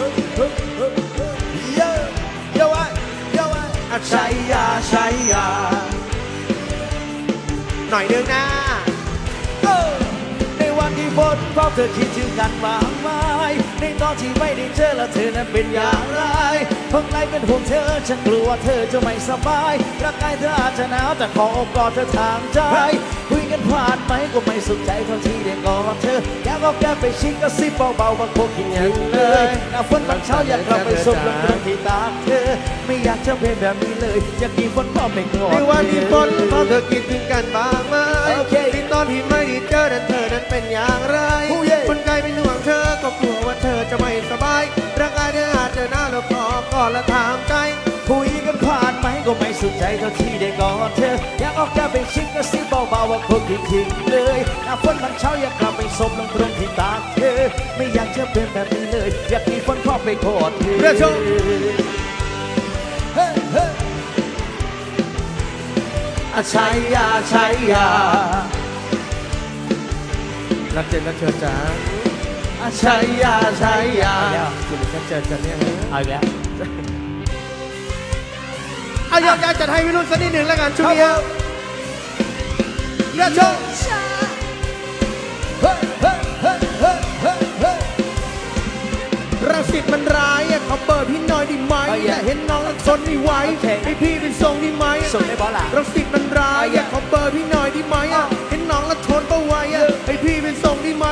เยอะเยอะว้เยอะว้อะใช้ยาใช้ยาหน่อยนึงนะในวันที่ฝนพรอบเธอคิดถึงกันมากมาย ในตอนที่ไม่ได้เจอแล้วเธอนั้นเป็นอย่างไรเพิ่งไล่เป็นห่วงเธอ ฉันกลัวเธอจะไม่สบายร่างกายเธออาจจะหนาวแต่ขอโอบกอดเธอทางใจคุยกันผ่านไหมก็ไม่สุขใจเท่าที่ได้กอดเธออยากเอาแก้มไปชิดกระซิบเบาๆบางพวกคิดถึงเลยหน้าฝนบางเช้าอยากกลับไปสบลงตรงที่ตาเธอ ไม่อยากจะเป็นแบบนี้เลยอยากมีฝนพร้อมไปกอดในวันที่ฝนเธอพอเธอคิดถึงกันบ้างไหมโอเคในตอนที่ไม่ได้เจอนั้นเธอนั้นเป็นอย่างไรโอ้เย่คนไกลเป็นห่วงเธอก็กลัวว่าเธ อจะไม่สบายร่างกายเธออาจจะหน้าแล้วขอกอดและถามใจ คุยกันผ่านไหมก็ไม่สุขใจเท่าที่ได้กอดเธอ อยากออกแก้มไปชิดกระซิบเบาๆว่าพวกคิดถึงเลยหน้าฝนมันเช้าอยากกลับไปสบลงตรงที่ตาเธอ ไม่อยากจะเป็นแบบนี้เลย อยากมีฝนพร้อมไปกอดเธอเรือชมเฮ้เฮ้อาใช้ยาใช้ยารักเจนรักเธอจ้าอาใช้ยาใช้ยาคุณรักเจนจะเนี่ยเอาอีกแล้วเอาอยากจะจัดให้พี่รุ่นสักนิดหนึ่งแล้วกันช่วงนี้ครับผมเรือชมเฮ้เฮ้เฮ้เฮ้เฮ้เฮ้รังสิตมันร้ายอะขอเบอร์พี่หน่อยได้ไหมเอาอย่าเห็นน้องแล้วทนไม่ไหวโอเคให้พี่เป็นทรงได้ไหมส่งได้บอสล่ะรังสิตมันร้ายเอาอย่าอะขอเบอร์พี่หน่อยได้ไหมอะเห็นน้องแล้วทนไม่ไหวอะให้พี่เป็นทรงได้ไหม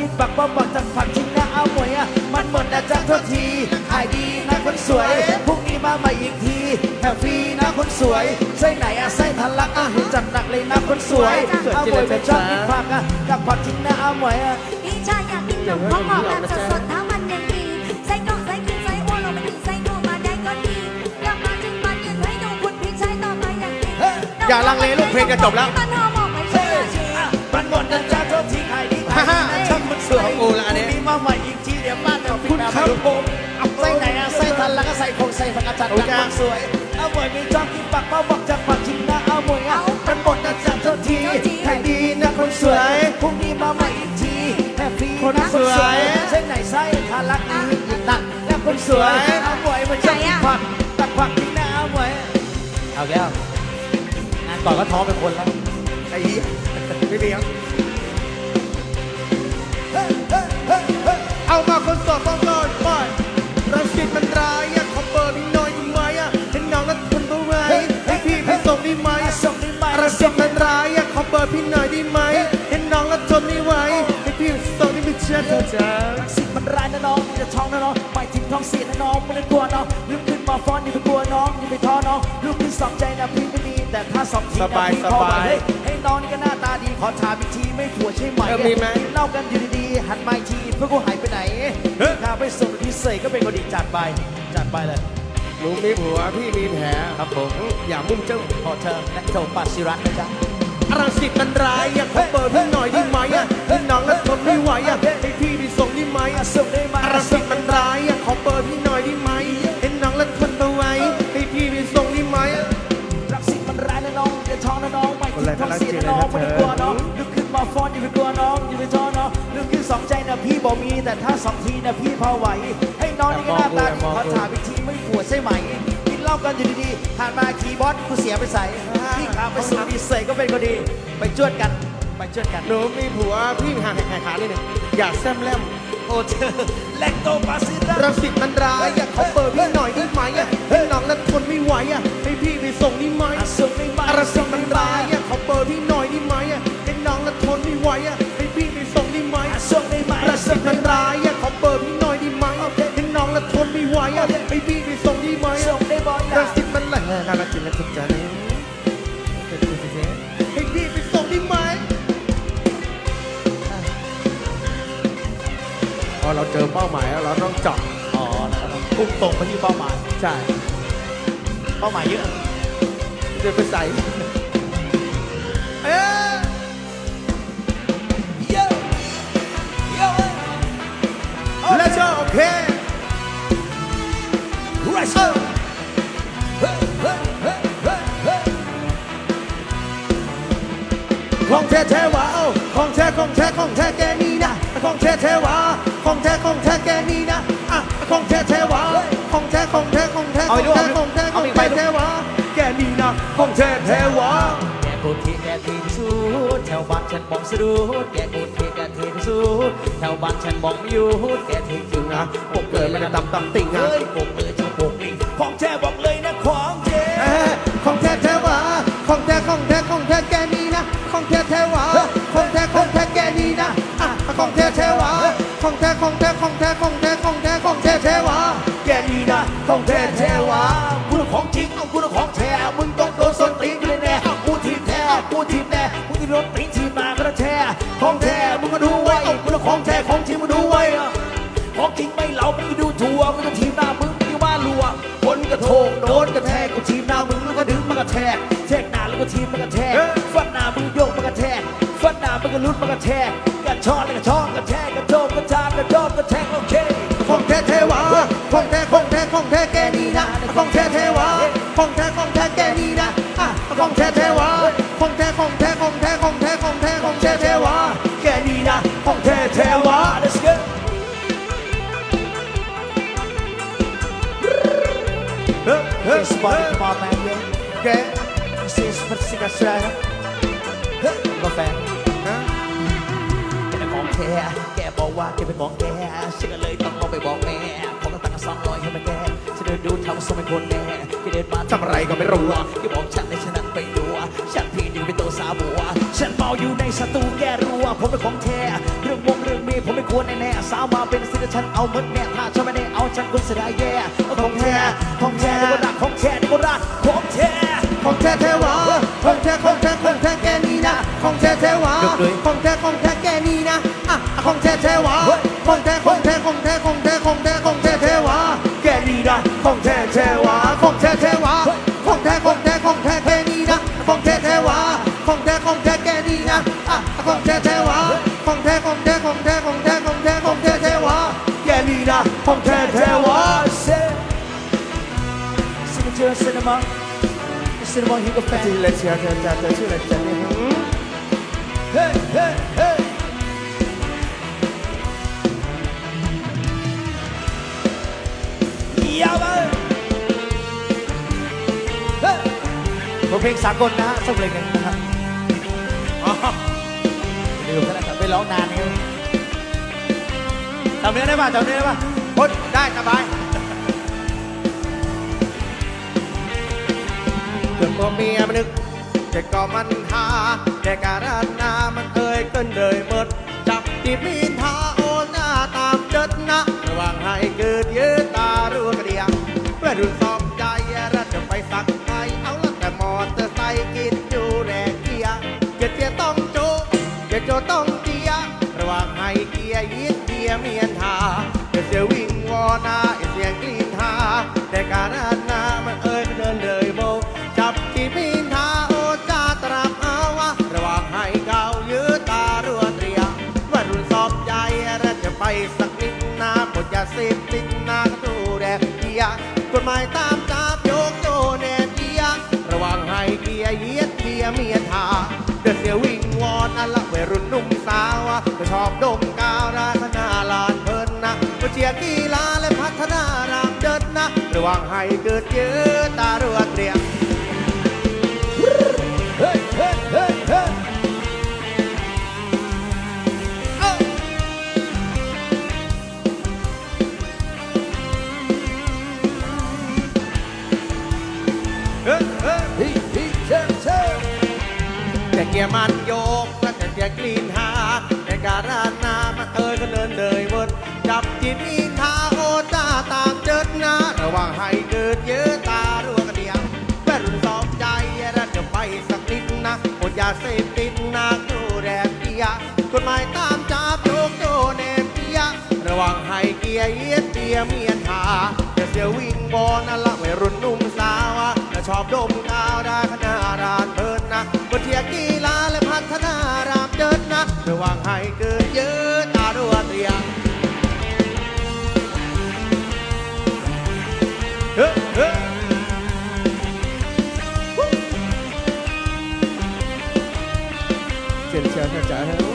กินปักบ้าบักจากผักทิ้งนะเอาบวยอะมันหมดนะจ๊ะโทษทีขายดีนะคนสวยพรุ่งนี้มาใหม่อีกทีแถมฟรีนะคนสวยใส่ไหนอาใส่ทันแล้วก็จัดหนักเลยนะคนสวยเอาบวยไม่ชอบกินผักอะกับผักทิ้งนะเอาบวยอะพี่ชายอยากกินนมข้าวหอมแบบสดๆถ้ามันยังดีใส่กล่องใส่กินใส่อ้วนลงไปถึงใส่นมมาได้ก็ดีกลับมาจึงมายืนให้ดูคุณพี่ชายต่อไปอย่างนี้เฮ้ยอย่าลังเลลูกเพลงจะจบแล้วมันหอมออกไปเชื่อชีมันหมดนะจ๊ะโทษที มาใหม่อีกทีเดี๋ยวบ้านเราฟินมาดูผมเอาใส่ไหนอะใส่ทันแล้วก็ใส่คงใส่ผักกาดจัดหนักคนสวยเอาหมวยไม่ชอบกินปักเป้าบอกจากปากจริงนะเอาหมวยอะมันหมดนะจ๊ะโทษทีขายดีนะคนสวยพรุ่งนี้มาใหม่อีกทีแฮปปี้นะคนสวยใส่ไหนใส่ทันลักนี้หนักและคนสวยเอาหมวยมันชอบกินผักตักผักจริงนะเอาหมวยเอาแล้วงานก่อนก็ท้องเป็นคนแล้วไอ้เหี้ยไม่เลี้ย ได้ไหมรังสิตมันร้ายอะขอเบอร์พี่หน่อยได้ไหม เห็นน้องแล้วทนไม่ไหวให้พี่เป็นทรงได้ไหมเชื่อเธอจ้าสิมันร้ายนะน้องอย่าท้องนะน้องไปถึงท้องเสียนะน้องไม่ได้กลัวน้องลุกขึ้นมาฟ้อนอย่าไปกลัวน้องอย่าไปท้อน้องลุกขึ้นสองใจนะพี่ไม่มีแต่ถ้าสองทีสนะบายพี่พอไหวสบายเฮ้ยให้น้องนี่ก็หน้าตาดีขอถามอีกทีไม่ผัวใช่ไหมเออมีไหมกินเหล่ากันอยู่ดีๆหันมาอีกทีเพื่อกูหายไปไหนข้าไปส่งที่เสยก็เป็นคนดีจัดไปจัดไปเลยห นูมีผัวพี่มีแผลครับผมอย่ามุ่งเจ้าขอเธอและโจปัสสิรัตน์นะจ๊ะรังสิตมันร้ายอะขอเบอร์พี่หน่อยได้ไหมอะเห็นน้องแล้วทนไม่ไหวอะให้พี่ไปส่งได้ไหมมาส่งได้ไหมรังสิตมันร้ายอะขอเบอร์พี่หน่อยได้ไหมเห็นน้องแล้วทนไม่ไหวให้พี่ไปส่งได้ไหมรักสิมันร้ายนะน้องอย่าท้องนะน้องไปถึงท้องเสียนะน้องไม่ได้กลัวน้องลุกขึ้นมาฟ้อนอย่าไปกลัวน้องอย่าไปท้อน้องลุกขึ้นสองใจนะพี่บอกมีแต่ถ้าสองทีนะพี่พอไหวให้ น้องนี่ก็หน้าตาดีขอถามอีกทีไม่ปวดใช่ไหมกินเหล้ากันอยู่ดีๆผ่านมาคีย์บอสกูเสียไปใส่พี่ขาไปสู่ดีเสยก็เป็นคนดี ไปจวดกัน ไปจวดกัน หนูมีผัวพี่ห่างแข่งขานี่เนี่ยอย่าแซมแลมโอ้เธอแลคโตปาซิรัรังสิตมันร้ายอะขอเบอร์พี่หน่อยได้ไหมอะเห็นน้องแล้วทนไม่ไหวอะให้พี่ไปส่งได้ไหมส่งได้ไหมรังสิตมันร้ายอะขอเบอร์พี่หน่อยได้ไหมอะเห็นน้องแล้วทนไม่ไหวอะให้พี่ไปส่งได้ไหมส่งได้ไหมรังสิตมันร้าย อะให้พี่ไปส่งได้ไหมส่งได้บอลรังสิตมันร้ายน่ารักจริงนะทุกท่านให้พี่ไปส่งได้ไหมพอเราเจอเป้าหมายแล้วเราต้องเจาะอ๋อแล้วก็พุ่งตรงไปที่เป้าหมายใช่เป้าหมายเยอะจะไปใส่เอ๊ะ ไรเซอร์เฮ้ยเฮ้ยเฮ้ยเฮ้ยเฮ้ยของแท้แท้วะเอ้าของแท้ของแท้ของแท้แกนี่นะของแท้แท้วะของแท้ของแท้แกนี่นะอะของแท้แท้วะของแท้ของแท้ของแท้ของแท้ของแท้ของแท้แท้วะแกนี่นะของแท้แท้วะแกกูทีแกทีที่สุดแถวบ้านฉันมองสะดุดแกกูทีแกทีที่สุดแถวบ้านฉันมองไม่หยุดแกทีจริงนะพวกเกิดแล้วก็ตำตำติ่งเฮ้ยพวกมื อจะพวกลิงของแท้บอกเลยนะของแท้เอ๊ะของแท้แท้วะของแท้ของแท้ของแท้แกนี่นะ ของแท้แท้วะของแท้ของแท้แกนี่นะอะของแท้แท้วะของแท้ของแท้ของแท้ของแท้ของแท้ของแท้แท้วะแกนี่นะของแท้แท้วะกูน่ะของจริงเอากูน่ะของแท้มึงต้องโดนส้นตีนกูเลยแน่เอากูทีมแท้กูทีมแน่มึงที่โดนตีนทีมมาก็แท้ของแท้มึงก็ดูไว้เอากูน่ะของแท้ของจริงมึงดูไว้อะของจริงไม่เราไม่ดูทัวร์มึงจะทีมหน้ามึง ไม่ว่าลัวคนกระโถงโดนกระแทกกูทีมหน้ามึงแล้วก็ดึงมากระแทกแทกหน้าแล้วก็ทีมมากระแทกฟันหน้ามึงโยกมากระแทกฟันหน้ามึงก็ลุ้นมากระแทกกระชอนแล้วก็ชอนกระแทกกระโจมกระชากกระโดดกระแทกโอเคของแท้แท้วะของแท้ของแท้ของแท้แกนี่นะของแท้แท้วะของแท้ของแท้แกนี่นะอะของแท้แท้วะของแท้ของแท้ของแท้ This body come on man yeah แก This is Pacific Australia เฮ้ยกาแฟฮะเป็นของแท้แกบอกว่าแกเป็นของแกฉันก็เลยต้องลงไปบอกแม่ผมก็ตั้งสองร้อยให้มาแกฉันเดินดูทำสมัยคนแน่แกเดินมาทำอะไรก็ไม่รู้อะแกบอกฉันในฉันนั้นไปดูฉันพี่ยังเป็นตัวสาวบัวฉันเมาอยู่ในสตูแกรู้ว่าผมเป็นของแท้เรื่องวงเรื่องมีผมไม่ควรแน่ๆสาวมาเป็นสิทธิ์ฉันเอาหมดแน่ถ้าฉันไม่ได้เอาฉันก็เสียดายแย่ของแท้ แท้นี่ก็รักของแท้นี่ก็รักของแท้ของแท้แท้วะของแท้ของแท้ของแท้แกนี่นะของแท้แท้วะของแท้ของแท้แกนี่นะอะของแท้แท้วะของแท้ของแท้ของแท้ของแท้ของแท้ของแท้แท้วะแกนี่นะของแท้แท้วะของแท้แท้วะของแท้ของแท้ของแท้แกนี่นะของแท้แท้วะของแท้ของแท้แกนี่นะอะของแท้แท้วะของแท้ของแท้ของแท้ของแท้ของแท้ของแท้แท้วะแกนี่นะของแท้แท้วะ Signature Cinema Cinema ฮิกาแฟชื่ออะไรเชียวเธอจะเธอชื่ออะไรจะเนี่ยหืมเฮ้เฮ้เฮ้ยาวไปเฮ้ผมเพลงสากลนะฮะสักเพลงหนึ่งนะครับอ๋อลืมแล้วนะครับไปร้องนานนี่จำเนื้อได้ป่ะจำเนื้อได้ป่ะโอ๊ยได้สบาย เรื่องตัวเมียมันนึกแต่ก็มันหาแต่การานามันเอ่ยกินเลยหมดจับจีบมีทาโอนหน้าตามเจิดนะระหว่างให้เกิดยืดตารัวกระเดียงเพื่อรุ่นสองใจรัดจะไปสักไทยเอาละแต่มอเตอร์ไซค์กินอยู่แรงเกียร์เกียเกียต้องโจเกียโจต้องเกียระหว่างให้เกียร์ยิดเกียร์เมียนทาเกียร์เสียวิ่งวอนาเสียงกรีนทาแต่การอาณ รุ่นหนุ่มสาวอะก็ชอบดมกาวราธนาลานเพลินนะก็เชียร์กีฬาและพัฒนารามเดินนะ ระว่างให้เกิดยืดตาเรัวเตรียมเฮ้เฮ้เฮ้เฮ้เฮ้เฮ้ฮิฮิเช่เช่แต่เกียร์มันโย แต่เกียร์กลีนหาแต่การานามันเอ่ยก็เดินเลยเวิร์ดจับจิตอินทาโอตาตามเจิดนะระว่างให้เกิดเยอะตารัวกระเดียงแม่รุ่นสองใจรัดจะไปสักนิดนะหมดยาเสพติดนักดูแรบเกียกฎหมายตามจับโยกโยเนมเกียระว่างให้เกียร์เยียดเกียเมียนทาจะเสียวิ่งบอลนั่นละวัยรุ่นนุ่มสาวอะและชอบดมกา เชี